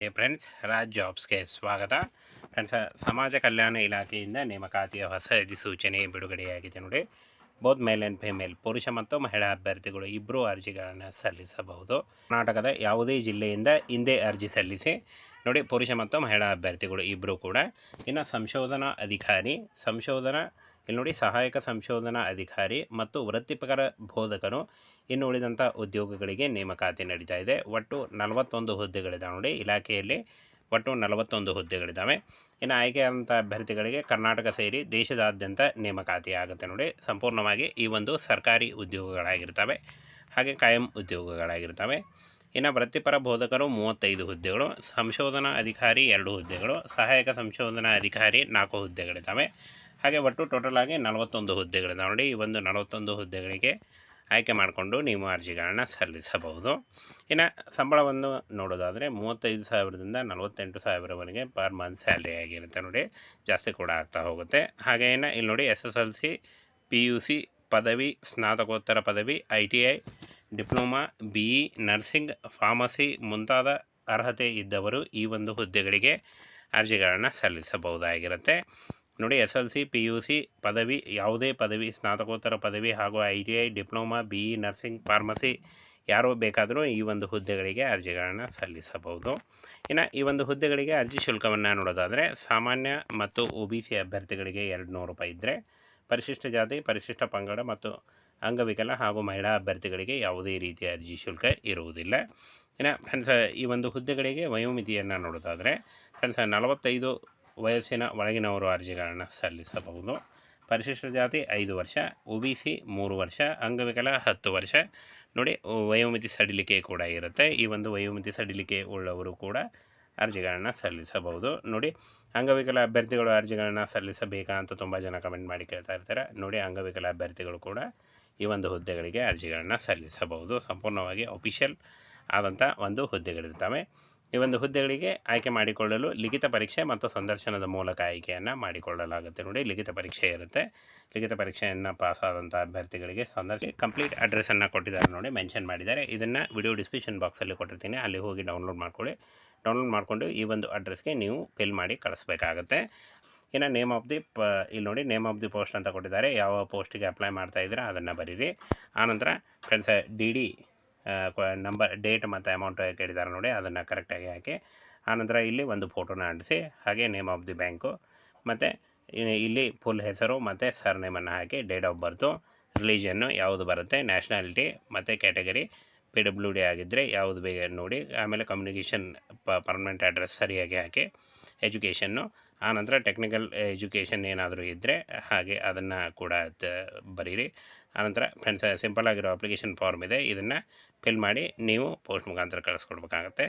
ಹೇ friends Raj ಜಾಬ್ಸ್ಗೆ ಸ್ವಾಗತ. Friends ಸಮಾಜ ಕಲ್ಯಾಣ ಇಲಾಖೆಯಿಂದ ನೇಮಕಾತಿಯ ಹೊಸ ಅಧಿಸೂಚನೆ ಬಿಡುಗಡೆಯಾಗಿದೆ ನೋಡಿ. ಬೋತ್ ಮೇಲ್ ಆ್ಯಂಡ್ ಫಿಮೇಲ್ ಪುರುಷ ಮತ್ತು ಮಹಿಳಾ ಅಭ್ಯರ್ಥಿಗಳು ಇಬ್ಬರೂ ಅರ್ಜಿಗಳನ್ನು ಸಲ್ಲಿಸಬಹುದು. ಕರ್ನಾಟಕದ ಯಾವುದೇ ಜಿಲ್ಲೆಯಿಂದ ಹಿಂದೆ ಅರ್ಜಿ ಸಲ್ಲಿಸಿ, ನೋಡಿ ಪುರುಷ ಮತ್ತು ಮಹಿಳಾ ಅಭ್ಯರ್ಥಿಗಳು ಇಬ್ಬರೂ ಕೂಡ. ಇನ್ನು ಸಂಶೋಧನಾ ಅಧಿಕಾರಿ, ಸಂಶೋಧನಾ ಇಲ್ಲಿ ನೋಡಿ ಸಹಾಯಕ ಸಂಶೋಧನಾ ಅಧಿಕಾರಿ ಮತ್ತು ವೃತ್ತಿಪರ ಬೋಧಕರು ಇನ್ನು ಉಳಿದಂಥ ಉದ್ಯೋಗಗಳಿಗೆ ನೇಮಕಾತಿ ನಡೀತಾ ಇದೆ. ಒಟ್ಟು ನಲವತ್ತೊಂದು ಹುದ್ದೆಗಳಿದ್ದಾವೆ ನೋಡಿ. ಇಲಾಖೆಯಲ್ಲಿ ಒಟ್ಟು ನಲವತ್ತೊಂದು ಹುದ್ದೆಗಳಿದ್ದಾವೆ. ಇನ್ನು ಆಯ್ಕೆಯಾದಂಥ ಅಭ್ಯರ್ಥಿಗಳಿಗೆ ಕರ್ನಾಟಕ ಸೇರಿ ದೇಶದಾದ್ಯಂತ ನೇಮಕಾತಿ ಆಗುತ್ತೆ ನೋಡಿ. ಸಂಪೂರ್ಣವಾಗಿ ಈ ಒಂದು ಸರ್ಕಾರಿ ಉದ್ಯೋಗಗಳಾಗಿರ್ತವೆ. ಹಾಗೆ ಕಾಯಂ ಉದ್ಯೋಗಗಳಾಗಿರ್ತವೆ. ಇನ್ನು ವೃತ್ತಿಪರ ಬೋಧಕರು ಮೂವತ್ತೈದು ಹುದ್ದೆಗಳು, ಸಂಶೋಧನಾ ಅಧಿಕಾರಿ ಎರಡು ಹುದ್ದೆಗಳು, ಸಹಾಯಕ ಸಂಶೋಧನಾ ಅಧಿಕಾರಿ ನಾಲ್ಕು ಹುದ್ದೆಗಳಿದ್ದಾವೆ. ಹಾಗೆ ಒಟ್ಟು ಟೋಟಲ್ ಆಗಿ ನಲವತ್ತೊಂದು ಹುದ್ದೆಗಳಿದೆ. ನೋಡಿ ಈ ಒಂದು ನಲವತ್ತೊಂದು ಹುದ್ದೆಗಳಿಗೆ ಆಯ್ಕೆ ಮಾಡಿಕೊಂಡು ನೀವು ಅರ್ಜಿಗಳನ್ನು ಸಲ್ಲಿಸಬಹುದು. ಇನ್ನು ಸಂಬಳವನ್ನು ನೋಡೋದಾದರೆ ಮೂವತ್ತೈದು ಸಾವಿರದಿಂದ ನಲವತ್ತೆಂಟು ಸಾವಿರವರೆಗೆ ಪರ್ ಮಂತ್ ಸ್ಯಾಲ್ರಿ ಆಗಿರುತ್ತೆ ನೋಡಿ. ಜಾಸ್ತಿ ಕೂಡ ಆಗ್ತಾ ಹೋಗುತ್ತೆ. ಹಾಗೆ ಇನ್ನು ಇಲ್ಲಿ ನೋಡಿ S S L C P U C ಪದವಿ, ಸ್ನಾತಕೋತ್ತರ ಪದವಿ I T I diploma B E nursing, pharmacy ಮುಂತಾದ ಅರ್ಹತೆ ಇದ್ದವರು ಈ ಒಂದು ಹುದ್ದೆಗಳಿಗೆ ಅರ್ಜಿಗಳನ್ನು ಸಲ್ಲಿಸಬಹುದಾಗಿರುತ್ತೆ. ನೋಡಿ, S L C, P U C ಪದವಿ, ಯಾವುದೇ ಪದವಿ, ಸ್ನಾತಕೋತ್ತರ ಪದವಿ ಹಾಗೂ I T I, diploma, B E, nursing, pharmacy ಯಾರು ಬೇಕಾದರೂ ಈ ಒಂದು ಹುದ್ದೆಗಳಿಗೆ ಅರ್ಜಿಗಳನ್ನು ಸಲ್ಲಿಸಬಹುದು. ಇನ್ನು ಈ ಒಂದು ಹುದ್ದೆಗಳಿಗೆ ಅರ್ಜಿ ಶುಲ್ಕವನ್ನು ನೋಡೋದಾದರೆ, ಸಾಮಾನ್ಯ ಮತ್ತು ಒ ಬಿ ಸಿ ಅಭ್ಯರ್ಥಿಗಳಿಗೆ ಎರಡು ನೂರು ರೂಪಾಯಿ ಇದ್ದರೆ ಪರಿಶಿಷ್ಟ ಜಾತಿ, ಪರಿಶಿಷ್ಟ ಪಂಗಡ ಮತ್ತು ಅಂಗವಿಕಲ ಹಾಗೂ ಮಹಿಳಾ ಅಭ್ಯರ್ಥಿಗಳಿಗೆ ಯಾವುದೇ ರೀತಿಯ ಅರ್ಜಿ ಶುಲ್ಕ ಇರುವುದಿಲ್ಲ. ಇನ್ನು ಫ್ರೆಂಡ್ಸ್ ಈ ಒಂದು ಹುದ್ದೆಗಳಿಗೆ ವಯೋಮಿತಿಯನ್ನು ನೋಡೋದಾದರೆ ಫ್ರೆಂಡ್ಸ್ ನಲವತ್ತೈದು ವಯಸ್ಸಿನ ಒಳಗಿನವರು ಅರ್ಜಿಗಳನ್ನು ಸಲ್ಲಿಸಬಹುದು. ಪರಿಶಿಷ್ಟ ಜಾತಿ ಐದು ವರ್ಷ, ಒ ಬಿ ಸಿ ಮೂರು ವರ್ಷ, ಅಂಗವಿಕಲ ಹತ್ತು ವರ್ಷ. ನೋಡಿ, ವಯೋಮಿತಿ ಸಡಿಲಿಕೆ ಕೂಡ ಇರುತ್ತೆ. ಈ ಒಂದು ವಯೋಮಿತಿ ಸಡಿಲಿಕೆ ಉಳ್ಳವರು ಕೂಡ ಅರ್ಜಿಗಳನ್ನು ಸಲ್ಲಿಸಬಹುದು. ನೋಡಿ, ಅಂಗವಿಕಲ ಅಭ್ಯರ್ಥಿಗಳು ಅರ್ಜಿಗಳನ್ನು ಸಲ್ಲಿಸಬೇಕಾ ಅಂತ ತುಂಬ ಜನ ಕಮೆಂಟ್ ಮಾಡಿ ಕೇಳ್ತಾ ಇರ್ತಾರೆ. ನೋಡಿ, ಅಂಗವಿಕಲ ಅಭ್ಯರ್ಥಿಗಳು ಕೂಡ ಈ ಒಂದು ಹುದ್ದೆಗಳಿಗೆ ಅರ್ಜಿಗಳನ್ನು ಸಲ್ಲಿಸಬಹುದು. ಸಂಪೂರ್ಣವಾಗಿ ಅಫಿಷಿಯಲ್ ಆದಂಥ ಒಂದು ಹುದ್ದೆಗಳಿರ್ತವೆ. ಈ ಒಂದು ಹುದ್ದೆಗಳಿಗೆ ಆಯ್ಕೆ ಮಾಡಿಕೊಳ್ಳಲು ಲಿಖಿತ ಪರೀಕ್ಷೆ ಮತ್ತು ಸಂದರ್ಶನದ ಮೂಲಕ ಆಯ್ಕೆಯನ್ನು ಮಾಡಿಕೊಳ್ಳಲಾಗುತ್ತೆ ನೋಡಿ, ಲಿಖಿತ ಪರೀಕ್ಷೆ ಇರುತ್ತೆ. ಲಿಖಿತ ಪರೀಕ್ಷೆಯನ್ನು ಪಾಸ್ ಆದಂಥ ಅಭ್ಯರ್ಥಿಗಳಿಗೆ ಸಂದರ್ಶನ ಕಂಪ್ಲೀಟ್ ಅಡ್ರೆಸ್ಸನ್ನು ಕೊಟ್ಟಿದ್ದಾರೆ ನೋಡಿ ಮೆನ್ಷನ್ ಮಾಡಿದ್ದಾರೆ. ಇದನ್ನು ವಿಡಿಯೋ ಡಿಸ್ಕ್ರಿಪ್ಷನ್ ಬಾಕ್ಸಲ್ಲಿ ಕೊಟ್ಟಿರ್ತೀನಿ. ಅಲ್ಲಿ ಹೋಗಿ ಡೌನ್ಲೋಡ್ ಮಾಡ್ಕೊಳ್ಳಿ. ಡೌನ್ಲೋಡ್ ಮಾಡಿಕೊಂಡು ಈ ಒಂದು ಅಡ್ರೆಸ್ಗೆ ನೀವು ಫಿಲ್ ಮಾಡಿ ಕಳಿಸ್ಬೇಕಾಗತ್ತೆ. ಇನ್ನು ನೇಮ್ ಆಫ್ ದಿ ಪ, ಇಲ್ಲಿ ನೋಡಿ ನೇಮ್ ಆಫ್ ದಿ ಪೋಸ್ಟ್ ಅಂತ ಕೊಟ್ಟಿದ್ದಾರೆ. ಯಾವ ಪೋಸ್ಟಿಗೆ ಅಪ್ಲೈ ಮಾಡ್ತಾ ಇದ್ದೀರಾ ಅದನ್ನು ಬರೀರಿ. ಆನಂತರ friends D D number date ಮತ್ತು ಅಮೌಂಟ್ ಕೇಳಿದ್ದಾರೆ ನೋಡಿ, ಅದನ್ನು ಕರೆಕ್ಟಾಗಿ ಹಾಕಿ, ಆನಂತರ ಇಲ್ಲಿ ಒಂದು ಫೋಟೋನ ಅಂಟಿಸಿ, ಹಾಗೆ ನೇಮ್ ಆಫ್ ದಿ ಬ್ಯಾಂಕು ಮತ್ತು ಇಲ್ಲಿ ಫುಲ್ ಹೆಸರು ಮತ್ತು ಸರ್ ನೇಮನ್ನು ಹಾಕಿ ಡೇಟ್ ಆಫ್ ಬರ್ತು ರಿಲಿಜನ್ನು ಯಾವುದು ಬರುತ್ತೆ ನ್ಯಾಷನಾಲಿಟಿ ಮತ್ತು ಕ್ಯಾಟಗರಿ ಪಿ ಡಬ್ಲ್ಯೂ ಡಿ ಆಗಿದ್ದರೆ ಯಾವುದು ಬೇಗ ನೋಡಿ, ಆಮೇಲೆ ಕಮ್ಯುನಿಕೇಷನ್ ಪರ್ಮನೆಂಟ್ ಅಡ್ರೆಸ್ ಸರಿಯಾಗಿ ಹಾಕಿ ಎಜುಕೇಷನ್ನು ಆನಂತರ ಟೆಕ್ನಿಕಲ್ ಎಜುಕೇಷನ್ ಏನಾದರೂ ಇದ್ದರೆ ಹಾಗೆ ಅದನ್ನು ಕೂಡ ಬರೀರಿ. ಆನಂತರ ಫ್ರೆಂಡ್ಸ್ ಸಿಂಪಲ್ ಆಗಿರೋ ಅಪ್ಲಿಕೇಶನ್ ಫಾರ್ಮ್ ಇದೆ. ಇದನ್ನು ಫಿಲ್ ಮಾಡಿ ನೀವು ಪೋಸ್ಟ್ ಮುಖಾಂತರ ಕಳಿಸ್ಕೊಡ್ಬೇಕಾಗತ್ತೆ.